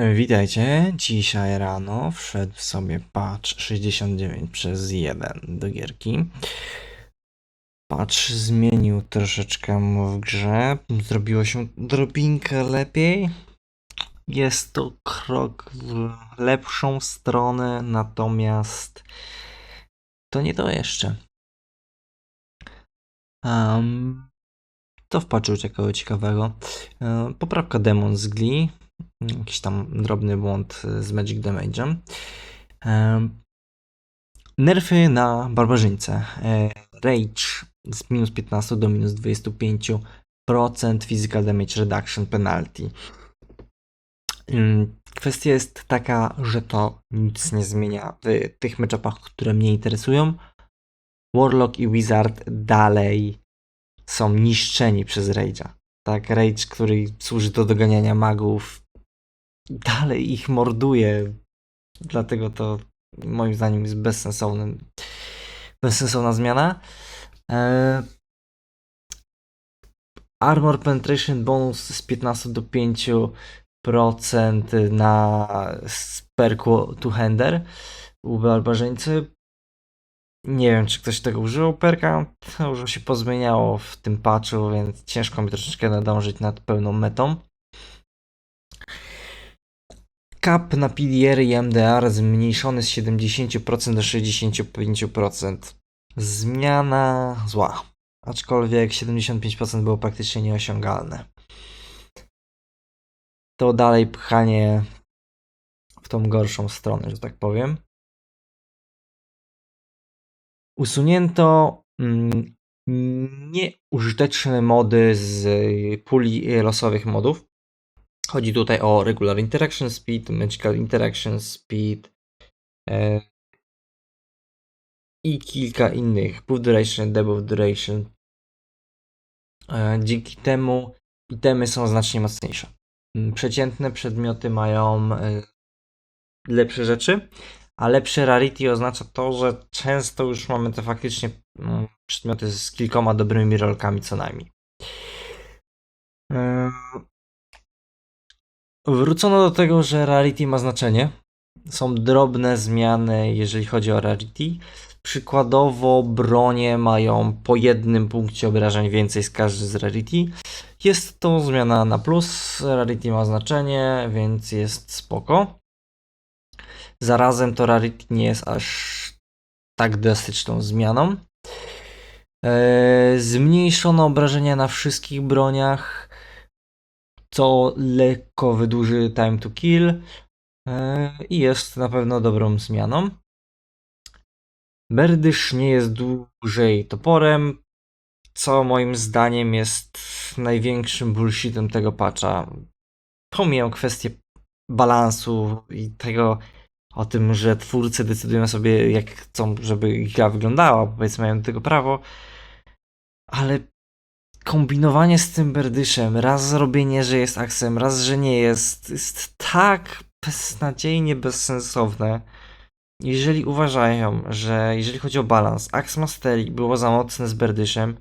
Witajcie. Dzisiaj rano wszedł sobie patch 69 przez 1 do gierki. Patch zmienił troszeczkę w grze. Zrobiło się drobinkę lepiej. Jest to krok w lepszą stronę, natomiast to nie to jeszcze. Um, to w patchu ciekawego. E, Poprawka demon z Glee jakiś tam drobny błąd y, z Magic Damage'em. Em, Nerfy na barbarzyńce. E, Rage z minus 15 do minus 25% Physical Damage Reduction Penalty. Ym, Kwestia jest taka, że to nic nie zmienia w tych meczapach, które mnie interesują. Warlock i Wizard dalej są niszczeni przez Rage'a. Tak, Rage, który służy do doganiania magów, dalej ich morduje. Dlatego to moim zdaniem jest bezsensowny, bezsensowna zmiana. E, Armor Penetration bonus z 15 do 5% na perku Two-Hander u barbarzyńcy. Nie wiem, czy ktoś tego użył perka. To już się pozmieniało w tym patchu, więc ciężko mi troszeczkę nadążyć nad pełną metą. Cap na PDR i MDR zmniejszony z 70% do 65%. Zmiana zła. Aczkolwiek 75% było praktycznie nieosiągalne. To dalej pchanie w tą gorszą stronę, że tak powiem. Usunięto mm, nieużyteczne mody z puli losowych modów. Chodzi tutaj o Regular Interaction Speed, Magical Interaction Speed e, i kilka innych. Buff Duration, Debuff Duration. E, dzięki temu itemy są znacznie mocniejsze. Mm, Przeciętne przedmioty mają e, lepsze rzeczy, a lepsze rarity oznacza to, że często już mamy te faktycznie mm, przedmioty z kilkoma dobrymi rolkami co najmniej. Wrócono do tego, że rarity ma znaczenie. Są drobne zmiany, jeżeli chodzi o rarity. Przykładowo bronie mają po jednym punkcie obrażeń więcej z każdy z rarity. Jest to zmiana na plus, rarity ma znaczenie, więc jest spoko. Zarazem to rarity nie jest aż tak drastyczną zmianą. Eee, zmniejszono obrażenia na wszystkich broniach co lekko wydłuży time to kill e, i jest na pewno dobrą zmianą. Berdysz nie jest dłużej toporem, co moim zdaniem jest największym bullshitem tego patcha. Pomijam kwestię balansu i tego o tym, że twórcy decydują sobie jak chcą, żeby gra wyglądała, powiedzmy mają do tego prawo, ale kombinowanie z tym berdyszem, raz zrobienie, że jest aksem, raz, że nie jest, jest tak beznadziejnie bezsensowne. Jeżeli uważają, że jeżeli chodzi o balans, Axe Mastery było za mocne z berdyszem,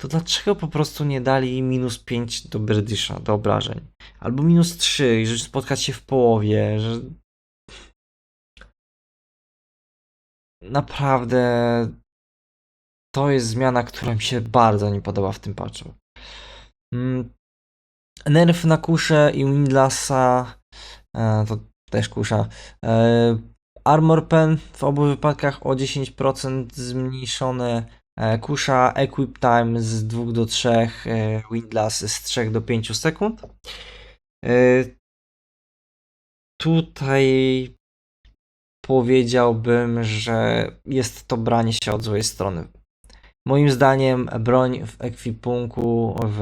to dlaczego po prostu nie dali minus 5 do berdysza, do obrażeń? Albo minus 3, jeżeli spotkać się w połowie, że... Naprawdę to jest zmiana, która mi się bardzo nie podoba w tym patchu. Mm, Nerf na kuszę i Windlassa e, to też kusza. E, Armor Pen w obu wypadkach o 10% zmniejszone. E, kusza Equip Time z 2 do 3, e, Windlass z 3 do 5 sekund. Tutaj powiedziałbym, że jest to branie się od złej strony. Moim zdaniem broń w ekwipunku w,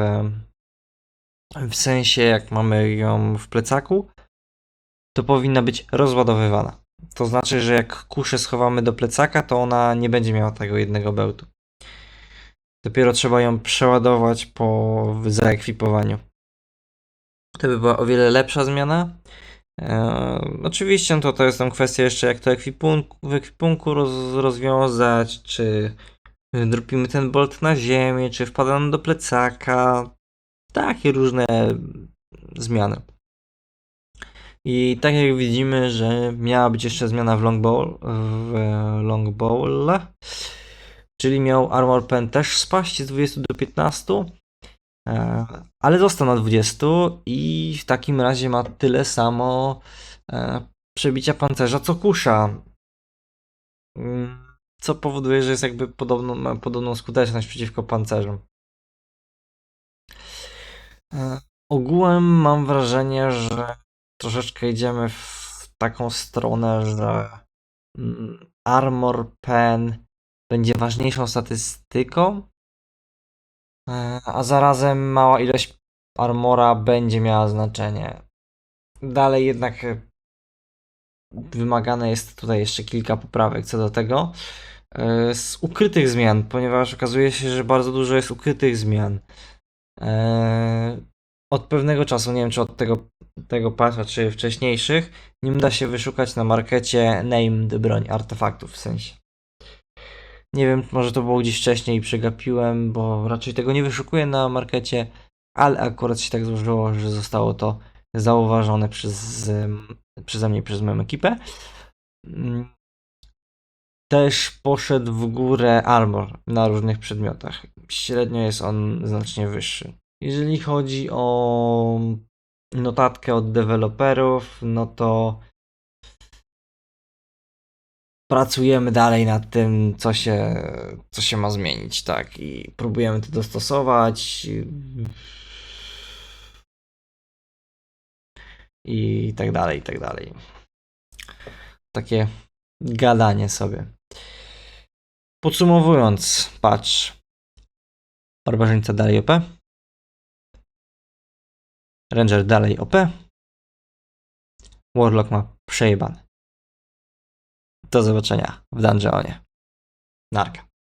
w sensie jak mamy ją w plecaku, to powinna być rozładowywana. To znaczy, że jak kuszę schowamy do plecaka, to ona nie będzie miała tego jednego bełtu. Dopiero trzeba ją przeładować po zaekwipowaniu. To by była o wiele lepsza zmiana. Eee, oczywiście no to, to jest tam kwestia jeszcze jak to ekwipunku, w ekwipunku roz, rozwiązać, czy dropimy ten bolt na ziemię, czy wpada nam do plecaka. Takie różne zmiany. I tak jak widzimy, że miała być jeszcze zmiana w Longbow, w Longbowl, czyli miał Armor Pen też spaść z 20 do 15, e, ale został na 20 i w takim razie ma tyle samo e, przebicia pancerza co kusza. Co powoduje, że jest jakby podobną, ma podobną skuteczność przeciwko pancerzom. E, Ogółem mam wrażenie, że troszeczkę idziemy w taką stronę, że mm, Armor Pen będzie ważniejszą statystyką, e, a zarazem mała ilość armora będzie miała znaczenie. Dalej jednak wymagane jest tutaj jeszcze kilka poprawek co do tego. e, Z ukrytych zmian, ponieważ okazuje się, że bardzo dużo jest ukrytych zmian. E, Od pewnego czasu, nie wiem czy od tego, tego patcha, czy wcześniejszych, nim da się wyszukać na markecie named broń artefaktów w sensie. Nie wiem, może to było gdzieś wcześniej i przegapiłem, bo raczej tego nie wyszukuję na markecie, ale akurat się tak złożyło, że zostało to zauważone przez, przeze mnie, przez moją ekipę. Mm. Też poszedł w górę armor na różnych przedmiotach. Średnio jest on znacznie wyższy. Jeżeli chodzi o notatkę od deweloperów, no to pracujemy dalej nad tym, co się, co się ma zmienić, tak, i próbujemy to dostosować. I tak dalej, i tak dalej. Takie gadanie sobie. Podsumowując, patrz. Barbarzyńca dalej OP. Ranger dalej OP. Warlock ma przejebane. Do zobaczenia w dungeonie. Narka.